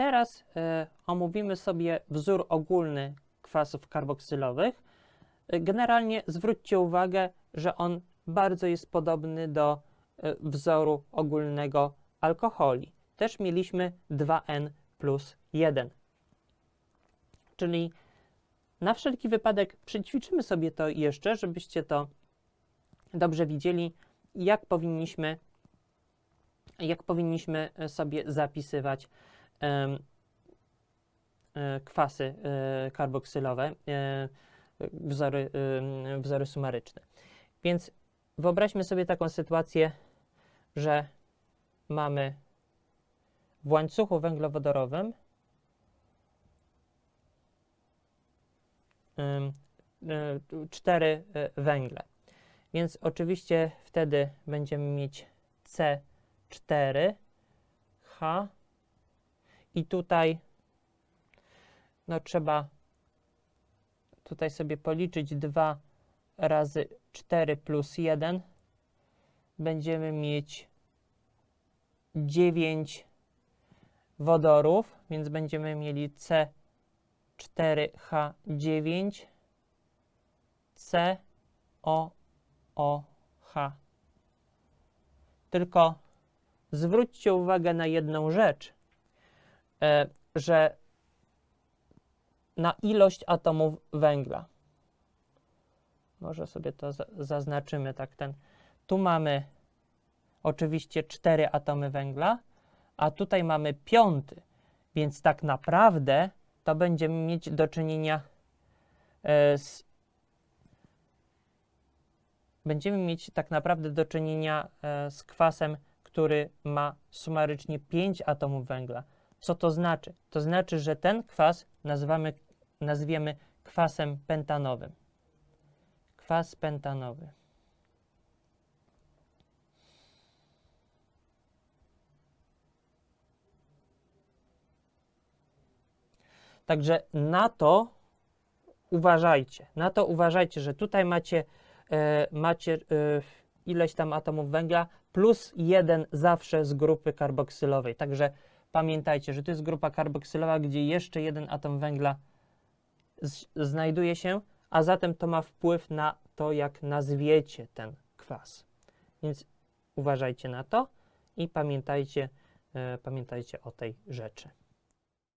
teraz e, omówimy sobie wzór ogólny kwasów karboksylowych. E, Generalnie zwróćcie uwagę, że on bardzo jest podobny do e, wzoru ogólnego alkoholi. Też mieliśmy 2N plus 1. Czyli na wszelki wypadek przećwiczymy sobie to jeszcze, żebyście to dobrze widzieli, jak powinniśmy, jak powinniśmy sobie zapisywać kwasy e, karboksylowe, e, wzory, wzory sumaryczne. Więc wyobraźmy sobie taką sytuację, że mamy w łańcuchu węglowodorowym e, cztery e, węgle. Więc oczywiście wtedy będziemy mieć C4H i tutaj no trzeba tutaj sobie policzyć. 2 razy 4 plus 1 będziemy mieć 9 wodorów, więc będziemy mieli C4H9 COOH. Tylko zwróćcie uwagę na jedną rzecz, że na ilość atomów węgla. Może sobie to za- zaznaczymy tak ten. Tu mamy oczywiście cztery atomy węgla, a tutaj mamy piąty, więc tak naprawdę to będziemy mieć do czynienia e, z będziemy mieć tak naprawdę do czynienia e, z kwasem, który ma sumarycznie 5 atomów węgla. Co to znaczy? To znaczy, że ten kwas nazywamy, nazwiemy kwasem pentanowym. Kwas pentanowy. Także na to uważajcie. Na to uważajcie, że tutaj macie, e, macie e, ileś tam atomów węgla plus jeden zawsze z grupy karboksylowej. Także pamiętajcie, że to jest grupa karboksylowa, gdzie jeszcze jeden atom węgla znajduje się, a zatem to ma wpływ na to, jak nazwiecie ten kwas. Więc uważajcie na to i pamiętajcie, e, pamiętajcie o tej rzeczy.